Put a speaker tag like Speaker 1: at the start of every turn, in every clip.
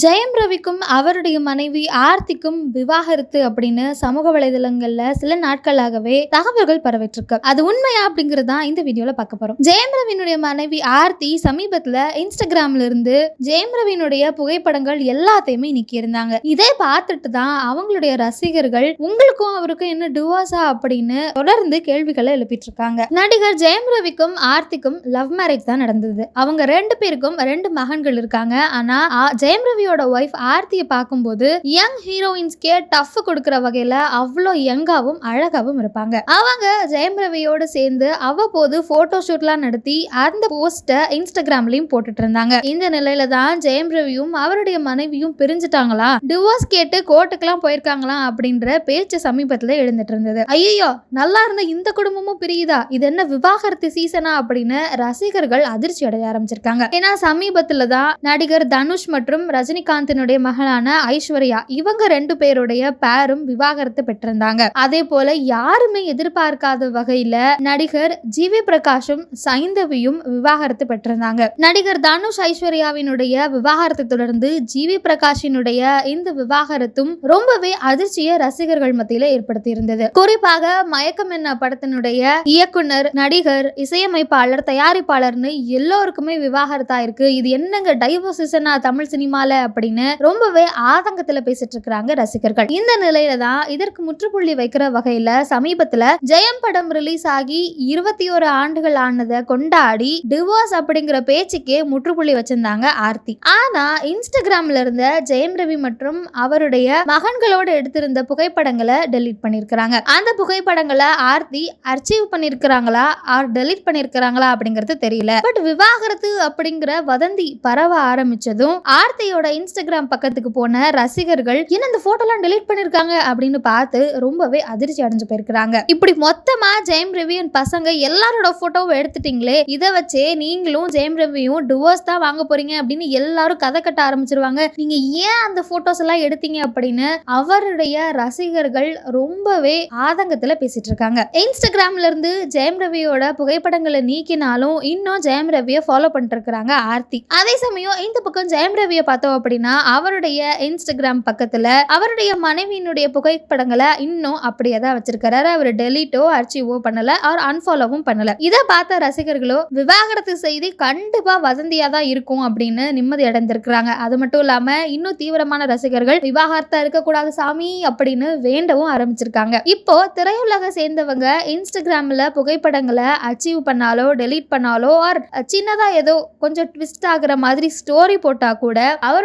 Speaker 1: ஜெயம் ரவிக்கும் அவருடைய மனைவி ஆர்த்திக்கும் விவாகரத்து அப்படின்னு சமூக வலைதளங்கள்ல சில நாட்களாகவே தகவல்கள் பரவிட்டு அது உண்மையா அப்படிங்கிறது தான் இந்த வீடியோல பார்க்க போறோம். ஜெயம் ரவினுடைய மனைவி ஆர்த்தி சமீபத்துல இன்ஸ்டாகிராம்ல இருந்து ஜெயம் ரவினுடைய புகைப்படங்கள் எல்லாத்தையுமே நீக்கி இருந்தாங்க இதை பார்த்துட்டு தான் அவங்களுடைய ரசிகர்கள் உங்களுக்கும் அவருக்கும் என்ன டிவோர்ஸா அப்படின்னு தொடர்ந்து கேள்விகளை எழுப்பிட்டு இருக்காங்க நடிகர் ஜெயம் ரவிக்கும் ஆர்த்திக்கும் லவ் மேரேஜ் தான் நடந்தது. அவங்க ரெண்டு பேருக்கும் ரெண்டு மகன்கள் இருக்காங்க. ஆனா ஜெயம் ரவி ரவியோட ஒய்ஃப் ஆர்த்தியை பார்க்கும்போது யங் ஹீரோயின்ஸ்க்கே டஃப் கொடுக்குற வகையில அவ்வளோ யங்காவும் அழகாவும் இருப்பாங்க. அவங்க ஜெயம் ரவியோட சேர்ந்து அவ்வப்போது போட்டோ ஷூட்லாம் நடத்தி அந்த போஸ்டை இன்ஸ்டாகிராம்லயும் போட்டுட்டு இருந்தாங்க. இந்த நிலையில தான் ஜெயம் ரவியும் அவருடைய மனைவியும் பிரிஞ்சுட்டாங்களா? டிவோர்ஸ் கேட்டு கோர்ட்டுக்கெல்லாம் போயிருக்காங்களா? அப்படின்ற பேச்சு சமீபத்துல எழுந்துட்டு இருந்தது. ஐயோ நல்லா இருந்த இந்த குடும்பமும் பிரியுதா? இது என்ன விவாகரத்து சீசனா அப்படின்னு ரசிகர்கள் அதிர்ச்சி அடைய ஆரம்பிச்சிருக்காங்க. ஏன்னா சமீபத்துல தான் நடிகர் தனுஷ் மற்றும் ரஜினி ரஜினிகாந்தினுடைய மகளான ஐஸ்வர்யா இவங்க ரெண்டு பேருடைய பேரும் விவாகரத்து பெற்றிருந்தாங்க. அதே போல யாருமே எதிர்பார்க்காத வகையில நடிகர் ஜி வி பிரகாஷும் சைந்தவியும் விவாகரத்து பெற்றிருந்தாங்க. நடிகர் தனுஷ் ஐஸ்வர்யாவினுடைய விவாகரத்தை தொடர்ந்து ஜிவி பிரகாஷினுடைய இந்த விவாகரத்தும் ரொம்பவே அதிர்ச்சியை ரசிகர்கள் மத்தியில ஏற்படுத்தி இருந்தது குறிப்பாக மயக்கம் என்ன படத்தினுடைய இயக்குனர் நடிகர் இசையமைப்பாளர் தயாரிப்பாளர்னு எல்லோருக்குமே விவாகரத்தா இருக்கு இது என்னங்க டைவர்ஸ் தமிழ் சினிமால அப்படின்னு ரொம்பவே ஆதங்கத்துல பேசிட்டு இருக்காங்க ரசிகர்கள். இந்த நிலையில தான் இதற்கு முற்றுப்புள்ளி வைக்கிற வகையில சமீபத்துல ஜெயம் படம் ரிலீஸ் ஆகி இருபத்தி ஒரு ஆண்டுகள் ஆனதை கொண்டாடி டிவோர்ஸ் அப்படிங்கிற பேச்சுக்கே முற்றுப்புள்ளி வச்சிருந்தாங்க ஆர்த்தி. ஆனா இன்ஸ்டாகிராம்ல இருந்த ஜெயம் ரவி மற்றும் அவருடைய மகன்களோட எடுத்திருந்த புகைப்படங்களை டெலீட் பண்ணிருக்கிறாங்க. அந்த புகைப்படங்களை ஆர்த்தி அர்ச்சீவ் பண்ணிருக்கிறாங்களா? ஆர் டெலீட் பண்ணிருக்கிறாங்களா அப்படிங்கிறது தெரியல. பட் விவாகரத்து அப்படிங்கிற வதந்தி பரவ ஆரம்பிச்சதும் ஆர்த்தியோட இன்ஸ்டாகிராம் பக்கத்துக்கு போன ரசிகர்கள் என்ன இந்த போட்டோலாம் டெலீட் பண்ணிருக்காங்க? அப்படின்னு பார்த்து ரொம்பவே அதிர்ச்சி அடைஞ்சு போயிருக்கிறாங்க. இப்படி மொத்தமா ஜெயம் ரவி அண்ட் பசங்க எல்லாரோட போட்டோவும் எடுத்துட்டீங்களே இதை வச்சே நீங்களும் ஜெயம் ரவியும் டிவோர்ஸ் தான் வாங்க போறீங்க அப்படின்னு எல்லாரும் கதை கட்ட ஆரம்பிச்சிருவாங்க. நீங்க ஏன் அந்த போட்டோஸ் எல்லாம் எடுத்தீங்க அப்படின்னு அவருடைய ரசிகர்கள் ரொம்பவே ஆதங்கத்துல பேசிட்டு இருக்காங்க. இன்ஸ்டாகிராம்ல இருந்து ஜெயம் ரவியோட புகைப்படங்களை நீக்கினாலும் இன்னும் ஜெயம் ரவியை ஃபாலோ பண்ணிட்டு இருக்காங்க ஆர்த்தி. அதே சமயம் இந்த பக்கம் ஜெயம் ரவியை பார்த்தோம் அப்படின்னா அவருடைய இன்ஸ்டாகிராம் பக்கத்துல அவருடைய மனைவியினுடைய புகைப்படங்களை இன்னும் அப்படியே தான் வச்சிருக்கிறாரு. அவர் டெலீட்டோ அர்ச்சிவோ பண்ணல. அவர் அன்ஃபாலோவும் பண்ணல. இதை பார்த்த ரசிகர்களோ விவாகரத்து செய்தி கண்டிப்பா வதந்தியா தான் இருக்கும் அப்படின்னு நிம்மதி அடைந்திருக்கிறாங்க. அது மட்டும் இல்லாம இன்னும் தீவிரமான ரசிகர்கள் விவாகரத்தா இருக்கக்கூடாது சாமி அப்படின்னு வேண்டவும் ஆரம்பிச்சிருக்காங்க. இப்போ திரையுலக சேர்ந்தவங்க இன்ஸ்டாகிராம்ல புகைப்படங்களை அச்சீவ் பண்ணாலோ டெலீட் பண்ணாலோ ஆர் சின்னதா ஏதோ கொஞ்சம் ட்விஸ்ட் ஆகுற மாதிரி ஸ்டோரி போட்டா கூட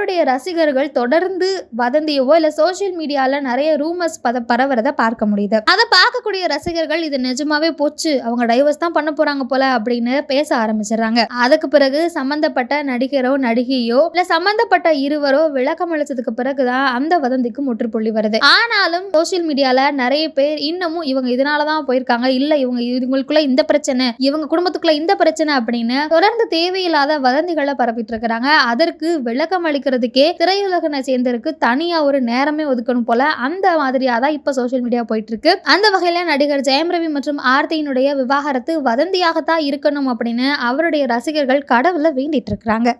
Speaker 1: அவருடைய ரசிகர்கள் தொடர்ந்து வதந்தியவோ இல்ல சோசியல் மீடியால நிறைய ரூமர்ஸ் பத பரவுறத பார்க்க முடியுது. அதை பார்க்கக்கூடிய ரசிகர்கள் இது நிஜமாவே போச்சு அவங்க டைவர்ஸ் தான் பண்ண போறாங்க போல அப்படின்னு பேச ஆரம்பிச்சிடுறாங்க. அதுக்கு பிறகு சம்பந்தப்பட்ட நடிகரோ நடிகையோ இல்ல சம்பந்தப்பட்ட இருவரோ விளக்கம் அளிச்சதுக்கு பிறகுதான் அந்த வதந்திக்கு முற்றுப்புள்ளி வருது. ஆனாலும் சோஷியல் மீடியால நிறைய பேர் இன்னமும் இவங்க இதனாலதான் போயிருக்காங்க இல்ல இவங்க இவங்களுக்குள்ள இந்த பிரச்சனை இவங்க குடும்பத்துக்குள்ள இந்த பிரச்சனை அப்படின்னு தொடர்ந்து தேவையில்லாத வதந்திகளை பரப்பிட்டு இருக்கிறாங்க. அதற்கு விளக்கம் அளிக்கிற அளிக்கிறதுக்கே திரையுலகனை சேர்ந்தருக்கு. தனியா ஒரு நேரமே ஒதுக்கணும் போல அந்த மாதிரியா தான் இப்ப சோஷியல் மீடியா போயிட்டு இருக்கு அந்த வகையில நடிகர் ஜெயம் ரவி மற்றும் ஆர்த்தியினுடைய விவாகரத்து வதந்தியாகத்தான் இருக்கணும் அப்படின்னு அவருடைய ரசிகர்கள் கடவுளை வேண்டிட்டு இருக்கிறாங்க